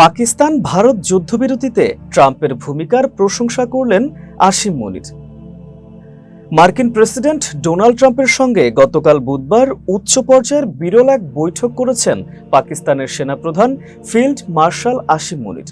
পাকিস্তান ভারত যুদ্ধবিরতিতে ট্রাম্পের ভূমিকার প্রশংসা করলেন আসিম মনির। মার্কিন প্রেসিডেন্ট ডোনাল্ড ট্রাম্পের সঙ্গে গতকাল বুধবার উচ্চ পর্যায়ের বিরল এক বৈঠক করেছেন পাকিস্তানের সেনাপ্রধান ফিল্ড মার্শাল আসিম মনির।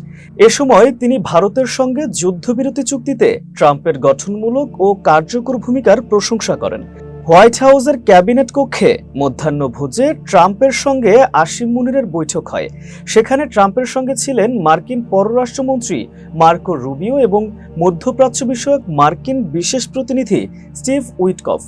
এ সময় তিনি ভারতের সঙ্গে যুদ্ধবিরতি চুক্তিতে ট্রাম্পের গঠনমূলক ও কার্যকর ভূমিকার প্রশংসা করেন। হোয়াইট হাউসের ক্যাবিনেট কক্ষে মধ্যাহ্নভোজে ট্রাম্পের সঙ্গে আসিম মুনিরের বৈঠক হয়। সেখানে ট্রাম্পের সঙ্গে ছিলেন মার্কিন পররাষ্ট্রমন্ত্রী মার্কো রুবিও এবং মধ্যপ্রাচ্য বিষয়ক মার্কিন বিশেষ প্রতিনিধি স্টিভ উইটকফ।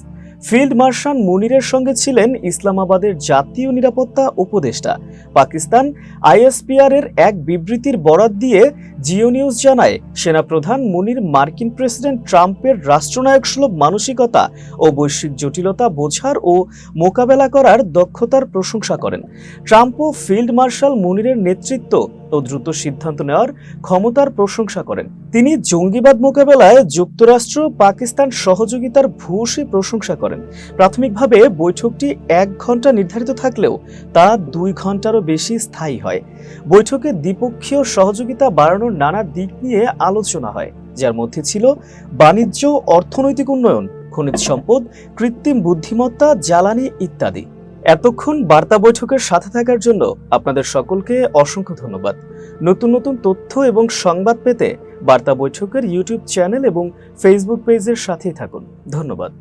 ফিল্ড মার্শাল মুনিরের সঙ্গে ছিলেন ইসলামাবাদের জাতীয় নিরাপত্তা উপদেষ্টা। পাকিস্তান আইএসপিআর এর এক বিবৃতির বরাত দিয়ে জিও নিউজ জানায়, সেনাপ্রধান মুনির মার্কিন প্রেসিডেন্ট ট্রাম্পের রাষ্ট্রনায়ক সুলভ মানসিকতা ও বৈশ্বিক জটিলতা বোঝার ও মোকাবেলা করার দক্ষতার প্রশংসা করেন। ট্রাম্প ও ফিল্ড মার্শাল মুনিরের নেতৃত্ব। ও দ্রুত সিদ্ধান্ত নেওয়ার ক্ষমতার প্রশংসা করেন। তিনি জঙ্গিবাদ মোকাবেলায় যুক্তরাষ্ট্র, পাকিস্তান সহযোগিতার ভূয়সী প্রশংসা করেন। প্রাথমিকভাবে বৈঠকটি এক ঘণ্টা নির্ধারিত থাকলেও তা দুই ঘন্টারও বেশি স্থায়ী হয়। বৈঠকে দ্বিপক্ষীয় সহযোগিতা বাড়ানোর নানা দিক নিয়ে আলোচনা হয়, যার মধ্যে ছিল বাণিজ্য, অর্থনৈতিক উন্নয়ন, খনিজ সম্পদ, কৃত্রিম বুদ্ধিমত্তা, জ্বালানি ইত্যাদি। এতক্ষণ বার্তা বৈঠকের সাথে থাকার জন্য আপনাদের সকলকে অসংখ্য ধন্যবাদ। নতুন নতুন তথ্য এবং সংবাদ পেতে বার্তা বৈঠকের ইউটিউব চ্যানেল এবং ফেসবুক পেজের সাথেই থাকুন। ধন্যবাদ।